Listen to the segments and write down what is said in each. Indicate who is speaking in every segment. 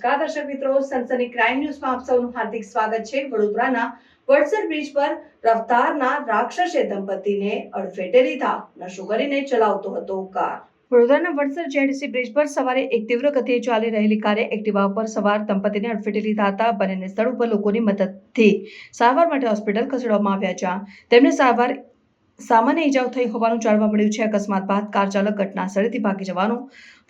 Speaker 1: નમસ્કાર, દર્શક મિત્રો, સનસની ક્રાઇમ ન્યૂઝમાં આપ સૌનું હાર્દિક સ્વાગત છે. વડોદરાના વડસર બ્રિજ પર રફતારના રાક્ષસે દંપતીને અડફેટે લીધા. નશો કરીને ચલાવતો હતો કાર. વડોદરાના વડસર જેડીસી બ્રિજ પર સવારે એક તીવ્ર ગતિએ ચાલી રહેલી કારે એક્ટિવા પર સવાર દંપતીને અડફેટે લીધા હતા. બંનેને સ્થળ ઉપર લોકોની મદદથી સારવાર માટે હોસ્પિટલ ખસેડવામાં આવ્યા જ્યાં તેમને સારવાર સામાન્ય ઈજાઓ થઈ હોવાનું જાણવા મળ્યું છે. અકસ્માત બાદ કાર ચાલક ઘટના સ્થળેથી ભાગી જવાનો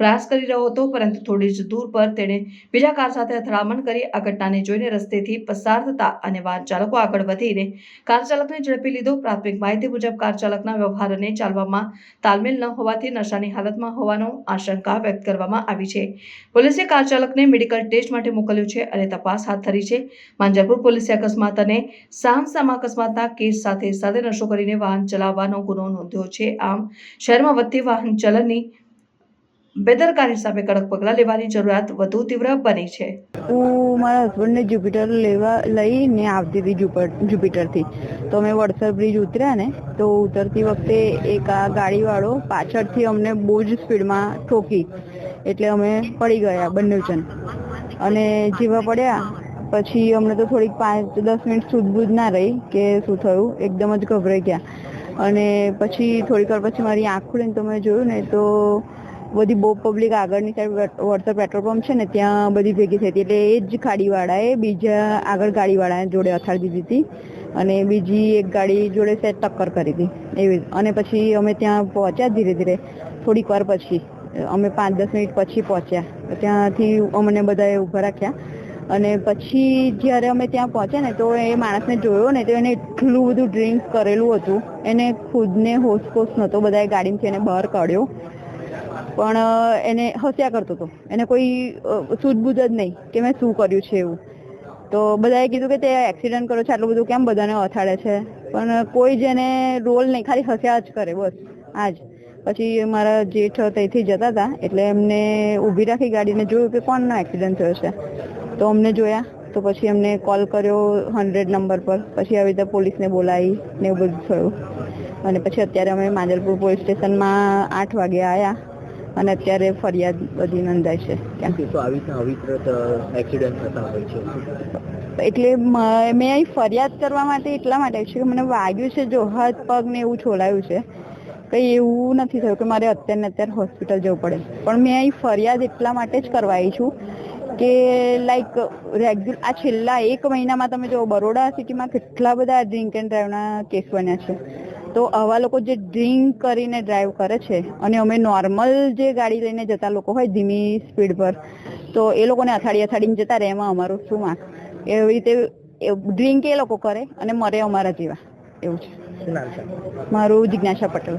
Speaker 1: પ્રયાસ કરી રહ્યો હતો, પરંતુ થોડી જ દૂર પર તેણે બીજા કાર સાથે અથડામણ કરી. આ ઘટનાને જોઈને રસ્તેથી પસાર થતા અને વાહન ચાલકો આગળ વધીને કાર ચાલકને ઝડપી લીધો. પ્રાથમિક માહિતી મુજબ, કાર ચાલકના વ્યવહારને ચાલવામાં તાલમેલ ન હોવાથી નશાની હાલતમાં હોવાનો આશંકા વ્યક્ત કરવામાં આવી છે. પોલીસે કાર ચાલકને મેડિકલ ટેસ્ટ માટે મોકલ્યો છે અને તપાસ હાથ ધરી છે. માંજરપુર પોલીસે અકસ્માત અને સામસામા અકસ્માતના કેસ સાથે સાથે નશો કરીને વાહન ચલાવવાનો ગુનો નોંધ્યો છે. આમ, શહેરમાં વધતી વાહન ચલનની બેદરકારી સામે કડક પગલાં લેવાની જરૂરિયાત વધુ તીવ્ર બની છે.
Speaker 2: હું મારા હસબન્ડને જુપિટર લેવા લઈને આવતી હતી જુપિટરથી તો અમે વડસર બ્રિજ ઉતર્યા ને, તો ઉતરતી વખતે એક આ ગાડીવાળો પાછળથી અમને બહુ જ સ્પીડમાં ઠોકી. એટલે અમે પડી ગયા બંને જણ. અને જેવા પડ્યા, પછી અમને તો થોડીક પાંચ દસ મિનિટ સુધબુજ ના રહી કે શું થયું, એકદમ જ ગભરાઈ ગયા. અને પછી થોડીક વાર પછી મારી આંખ ખુલીને તો મેં જોયું ને, તો બધી બહુ પબ્લિક આગળની સાઈડ વળતર પેટ્રોલ પંપ છે ને, ત્યાં બધી ભેગી થઈ હતી. એટલે એ જ ગાડીવાળાએ બીજા આગળ ગાડીવાળા જોડે અથાડી દીધી હતી અને બીજી એક ગાડી જોડે સેટ ટક્કર કરી હતી. એવી અને પછી અમે ત્યાં પહોંચ્યા ધીરે ધીરે. થોડીક વાર પછી. અમે પાંચ દસ મિનિટ પછી પહોંચ્યા. ત્યાંથી અમને બધાએ ઊભા રાખ્યા. અને પછી જ્યારે અમે ત્યાં પહોંચ્યા ને, તો એ માણસને જોયો ને, તો એને એટલું બધું ડ્રિંક કરેલું હતું. એને ખુદને હોશપોશ નહોતો, બધાએ ગાડીમાંથી એને બહાર કાઢ્યો. પણ એને હસ્યા કરતો હતો. એને કોઈ સૂઝબૂઝ જ નહીં કે મેં શું કર્યું છે એવું. તો બધાએ કીધું કે તે એક્સિડન્ટ કર્યો છે, આટલું બધું કેમ બધાને અથાડે છે? પણ કોઈ જ એને રોલ નહીં, ખાલી હસ્યા જ કરે, બસ. આ જ પછી મારા જેઠ ત્યાંથી જતા હતા, એટલે એમને ઊભી રાખી ગાડીને જોયું કે કોણનો એક્સિડન્ટ થયો છે. તો અમને જોયા. તો પછી એમને કોલ કર્યો હંડ્રેડ નંબર પર. પછી આવી રીતે પોલીસને બોલાવી ને એવું બધું થયું. અને પછી અત્યારે અમે માંજલપુર પોલીસ સ્ટેશનમાં આઠ વાગે આવ્યા અને અત્યારે ફરિયાદ બધી નોંધાય છે એટલે મ- અહીં ફરિયાદ કરવા માટે એટલા માટે છે કે મને વાગ્યું છે જો હાથ પગ ને એવું છોલાયું છે. કંઈ એવું નથી થયું કે મારે અત્યારે ને અત્યારે હોસ્પિટલ જવું પડે. પણ મેં અહીં ફરિયાદ એટલા માટે જ કરવા આવી છું કે લાઈક રેગ્યુલર આ છેલ્લા એક મહિનામાં તમે જો બરોડા સિટીમાં કેટલા બધા ડ્રિંક એન્ડ ડ્રાઈવના કેસ બન્યા છે. તો આવા લોકો જે ડ્રિંક કરીને ડ્રાઈવ કરે છે અને અમે નોર્મલ જે ગાડી લઈને જતા લોકો હોય ધીમી સ્પીડ પર તો એ લોકોને અથાડી અથાડીને જતા રહે એમાં અમારું શું વાંક એવી રીતે ડ્રિંક એ લોકો કરે અને મરે અમારા જેવા. એવું છે.
Speaker 3: છે?
Speaker 2: મારું જિજ્ઞાસા પટેલ.